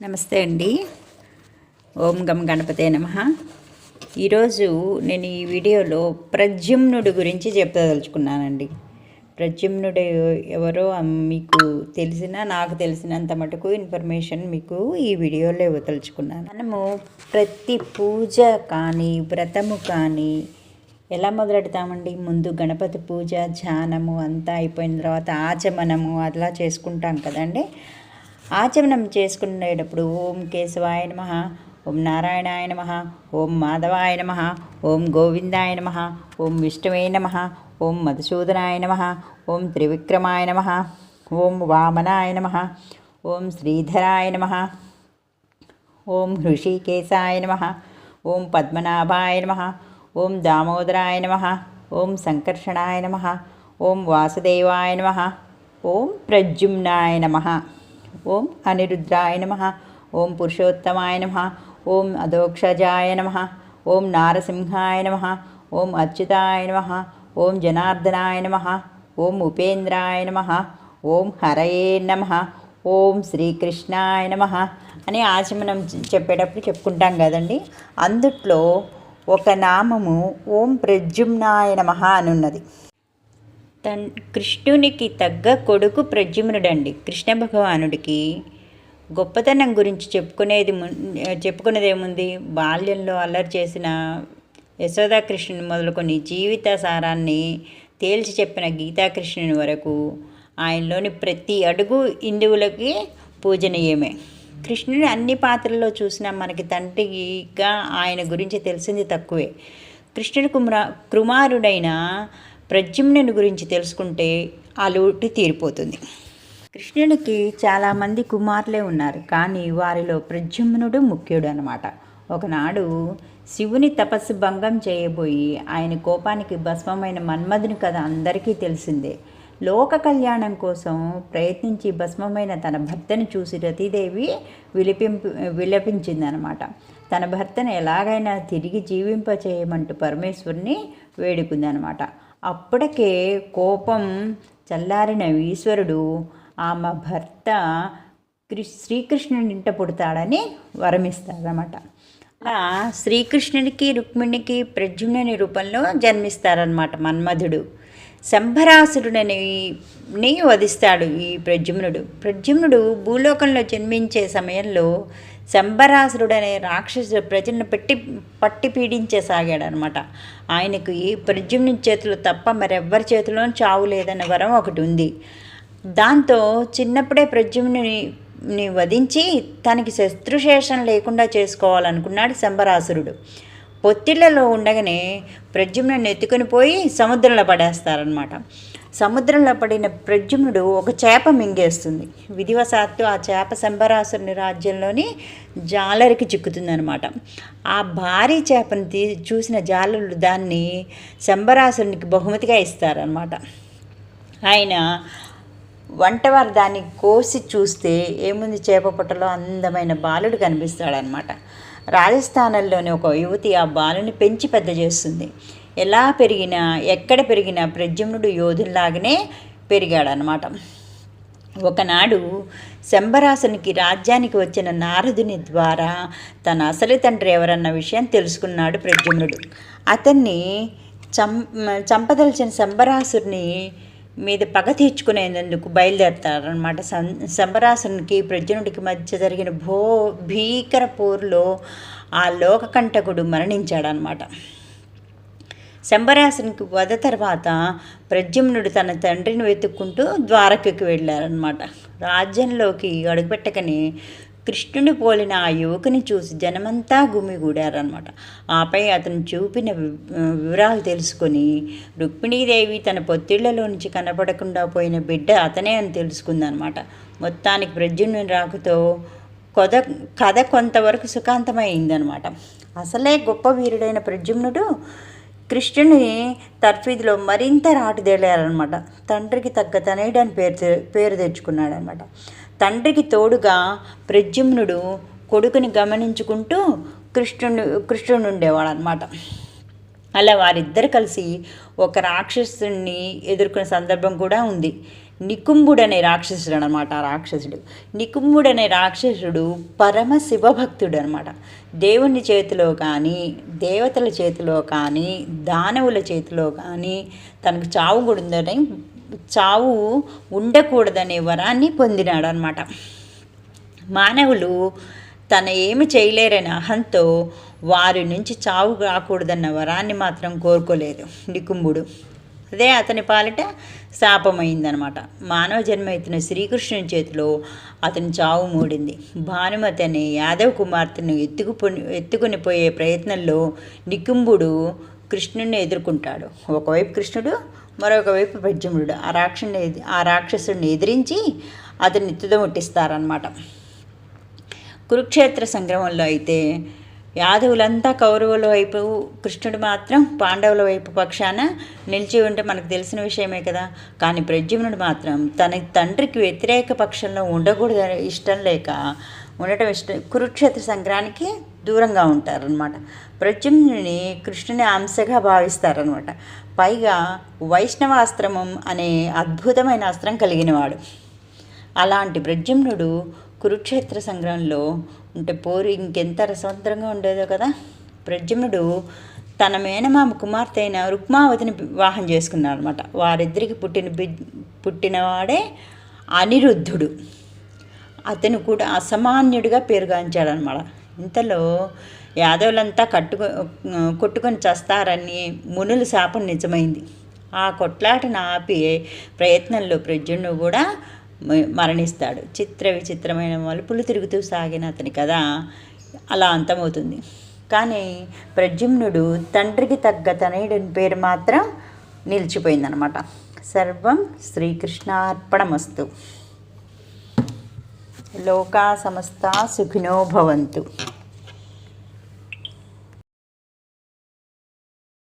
నమస్తే అండి. ఓం గం గణపతే నమ. ఈరోజు నేను ఈ వీడియోలో ప్రద్యుమ్నుడి గురించి చెప్పదలుచుకున్నానండి. ప్రద్యుమ్నుడు ఎవరో మీకు తెలిసిన నాకు తెలిసినంత మటుకు ఇన్ఫర్మేషన్ మీకు ఈ వీడియోలో ఇవ్వదలుచుకున్నాను. మనము ప్రతి పూజ కానీ వ్రతము కానీ ఎలా మొదలెడతామండి? ముందు గణపతి పూజ ధ్యానము అంతా అయిపోయిన తర్వాత ఆచమనము అలా చేసుకుంటాం కదండి. ఆచమనం చేసుకునేటప్పుడు ఓం కేశవాయ నమ ఓం నారాయణాయ నమ ఓం మాధవాయ నమ ఓం గోవిందాయ నమ ఓం విష్ణువే నమ ఓం మధుసూదనాయ నమ ఓం త్రివిక్రమాయ నమ ఓం వామనాయ నమ ఓం శ్రీధరాయ నమ ఓం హృషికేశాయ నమ ఓం పద్మనాభాయ నమ ఓం దామోదరాయ నమ ఓం సంకర్షణాయ నమ ఓం వాసుదేవాయ నమ ఓం ప్రద్యుమ్నాయ నమ ఓం అనిరుద్రాయ నమ ఓం పురుషోత్తమాయ నమ ఓం అధోక్షజాయ నమ ఓం నారసింహాయ నమ ఓం అచ్యుతాయ నమ ఓం జనార్దనాయ నమ ఓం ఉపేంద్రాయ నమ ఓం హరయే నమ ఓం శ్రీకృష్ణాయ నమ అని ఆచమనం చెప్పేటప్పుడు చెప్పుకుంటాం కదండి. అందుట్లో ఒక నామము ఓం ప్రజుమ్నాయ నమ అని ఉన్నది తన్ కృష్ణునికి తగ్గ కొడుకు ప్రద్యుమ్నుడండి. కృష్ణ భగవానుడికి గొప్పతనం గురించి చెప్పుకునేది చెప్పుకునేది బాల్యంలో అల్లరి చేసిన యశోదాకృష్ణుని మొదలుకొని జీవిత సారాన్ని తేల్చి చెప్పిన గీతాకృష్ణుని వరకు ఆయనలోని ప్రతి అడుగు హిందువులకి పూజనీయమే. కృష్ణుని అన్ని పాత్రల్లో చూసినా మనకి తండ్రిగా ఆయన గురించి తెలిసింది తక్కువే. కృష్ణుడి కుమార కుమారుడైన ప్రద్యుమ్నుని గురించి తెలుసుకుంటే ఆ లోటు తీరిపోతుంది. కృష్ణునికి చాలామంది కుమారులే ఉన్నారు. కానీ వారిలో ప్రద్యుమ్నుడు ముఖ్యుడు అనమాట ఒకనాడు శివుని తపస్సు భంగం చేయబోయి ఆయన కోపానికి భస్మమైన మన్మధుని కథ అందరికీ తెలిసిందే. లోక కళ్యాణం కోసం ప్రయత్నించి భస్మమైన తన భర్తను చూసి రతీదేవి విలిపింపు విలపించిందనమాట తన భర్తను ఎలాగైనా తిరిగి జీవింపచేయమంటూ పరమేశ్వరుని వేడుకుందనమాట అప్పటికే కోపం చల్లారిన ఈశ్వరుడు ఆమె భర్త శ్రీకృష్ణుని ఇంట పుడతాడని వరమిస్తారన్నమాట. అలా శ్రీకృష్ణుడికి రుక్మిణికి ప్రద్యుమ్నుని రూపంలో జన్మిస్తారనమాట మన్మధుడు. శంభరాసురుడని వధిస్తాడు ఈ ప్రజుమ్నుడు ప్రజుమ్నుడు భూలోకంలో జన్మించే సమయంలో శంబరాసురుడనే రాక్షసుడు ప్రజలను పెట్టి పట్టి పీడించసాగాడు అనమాట ఆయనకు ఈ ప్రజుమ్ని చేతులు తప్ప మరెవ్వరి చేతిలో చావు లేదన్న వరం ఒకటి ఉంది. దాంతో చిన్నప్పుడే ప్రజుమ్ని వధించి తనకి శత్రుశేషం లేకుండా చేసుకోవాలనుకున్నాడు శంబరాసురుడు పొత్తిళ్ళలో ఉండగానే ప్రజుమ్ని ఎత్తుకొని పోయి సముద్రంలో పడేస్తారనమాట. సముద్రంలో పడిన ప్రద్యుమ్నుడు ఒక చేప మింగేస్తుంది. విధివశాత్తు ఆ చేప శంభరాసురుని రాజ్యంలోని జాలరికి చిక్కుతుందనమాట ఆ భారీ చేపను తీ చూసిన జాలరులు దాన్ని శంభరాసురునికి బహుమతిగా ఇస్తారనమాట ఆయన వంటవారు దాన్ని కోసి చూస్తే ఏముంది చేప పుట్టలో? అందమైన బాలుడు కనిపిస్తాడనమాట రాజస్థానంలోని ఒక యువతి ఆ బాలుని పెంచి పెద్ద చేస్తుంది. ఎలా పెరిగినా ఎక్కడ పెరిగినా ప్రద్యుమ్నుడు యోధుల్లాగానే పెరిగాడనమాట. ఒకనాడు శంభరాసునికి రాజ్యానికి వచ్చిన నారదుని ద్వారా తన అసలు తండ్రి ఎవరన్న విషయం తెలుసుకున్నాడు ప్రద్యుమ్నుడు. అతన్ని చం చంపదలిచిన శంభరాసుని మీద పగ తీర్చుకునేందుకు బయలుదేరతారనమాట. సం శంభరాసునికి ప్రజ్ఞుడికి మధ్య జరిగిన భో భీకర పోరులో ఆ లోకకంటకుడు మరణించాడనమాట. శంభరాసునికి వధ తర్వాత ప్రద్యుమ్నుడు తన తండ్రిని వెతుక్కుంటూ ద్వారకకి వెళ్ళారనమాట రాజ్యంలోకి అడుగుపెట్టకని కృష్ణుని పోలిన ఆ యువకుని చూసి జనమంతా గుమిగూడారనమాట ఆపై అతను చూపిన వివరాలు తెలుసుకొని రుక్మిణీదేవి తన పొత్తిళ్ళలో నుంచి కనపడకుండా పోయిన బిడ్డ అతనే అని తెలుసుకుందనమాట మొత్తానికి ప్రజ్యుని రాకతో కొద కథ కొంతవరకు సుఖాంతమైందనమాట అసలే గొప్ప వీరుడైన ప్రజుమ్నుడు కృష్ణుని తర్ఫీదులో మరింత రాటుదేలారనమాట తండ్రికి తగ్గ తనయుడని పేరు పేరు తెచ్చుకున్నాడనమాట తండ్రికి తోడుగా ప్రద్యుమ్నుడు కొడుకుని గమనించుకుంటూ కృష్ణుడు కృష్ణుడు ఉండేవాడు అనమాట అలా వారిద్దరు కలిసి ఒక రాక్షసుని ఎదుర్కొనే సందర్భం కూడా ఉంది. నికుంభుడనే రాక్షసుడు అనమాట ఆ రాక్షసుడు. నికుంభుడనే రాక్షసుడు పరమ శివభక్తుడు అనమాట దేవుని చేతిలో కానీ దేవతల చేతిలో కానీ దానవుల చేతిలో కానీ తనకు చావు కూడా చావు ఉండకూడదనే వరాన్ని పొందినాడు అనమాట మానవులు తన ఏమి చేయలేరని అహంతో వారి నుంచి చావు రాకూడదన్న వరాన్ని మాత్రం కోరుకోలేదు నికుంభుడు. అదే అతని పాలిట శాపమైందనమాట. మానవ జన్మ ఎత్తిన శ్రీకృష్ణుని చేతిలో అతని చావు మూడింది. భానుమతి అనే యాదవ్ కుమార్తెను ఎత్తుకు ఎత్తుకుని పోయే ప్రయత్నంలో నికుంభుడు కృష్ణుడిని ఎదుర్కొంటాడు. ఒకవైపు కృష్ణుడు మరొక వైపు ప్రజ్యుమ్నుడు ఆ రాక్షుని ఆ రాక్షసుడిని ఎదిరించి అతన్ని తుదముట్టిస్తారనమాట. కురుక్షేత్ర సంగ్రమంలో అయితే యాదవులంతా కౌరవుల వైపు కృష్ణుడు మాత్రం పాండవుల వైపు పక్షాన నిలిచి ఉంటే మనకు తెలిసిన విషయమే కదా. కానీ ప్రద్యుమ్నుడు మాత్రం తన తండ్రికి వ్యతిరేక పక్షంలో ఉండకూడదు ఇష్టం లేక ఉండటం ఇష్టం కురుక్షేత్ర సంగ్రానికి దూరంగా ఉంటారనమాట ప్రద్యుమ్నుని కృష్ణుని అంశగా భావిస్తారనమాట పైగా వైష్ణవాస్త్రమం అనే అద్భుతమైన అస్త్రం కలిగినవాడు. అలాంటి ప్రద్యుమ్నుడు కురుక్షేత్ర సంగ్రహంలో ఉంటే పోరు ఇంకెంత రసవంతరంగా ఉండేదో కదా. ప్రజమ్నుడు తన మేనమామ కుమార్తె అయిన రుక్మావతిని వివాహం చేసుకున్నాడు అనమాట వారిద్దరికి పుట్టిన బి పుట్టినవాడే అనిరుద్ధుడు. అతను కూడా అసామాన్యుడిగా పేరుగాంచాడనమాట ఇంతలో యాదవులంతా కట్టుకు కొట్టుకొని చస్తారని మునుల శాపం నిజమైంది. ఆ కొట్లాటను ఆపి ప్రయత్నంలో ప్రజ్ఞుడు కూడా మరణిస్తాడు. చిత్ర విచిత్రమైన మలుపులు తిరుగుతూ సాగిన అతని కథ అలా అంతమవుతుంది. కానీ ప్రద్యుమ్నుడు తండ్రికి తగ్గ తనయుడిని పేరు మాత్రం నిలిచిపోయిందనమాట. సర్వం శ్రీకృష్ణార్పణమస్తు. లోకా సమస్త సుఖినో భవంతు.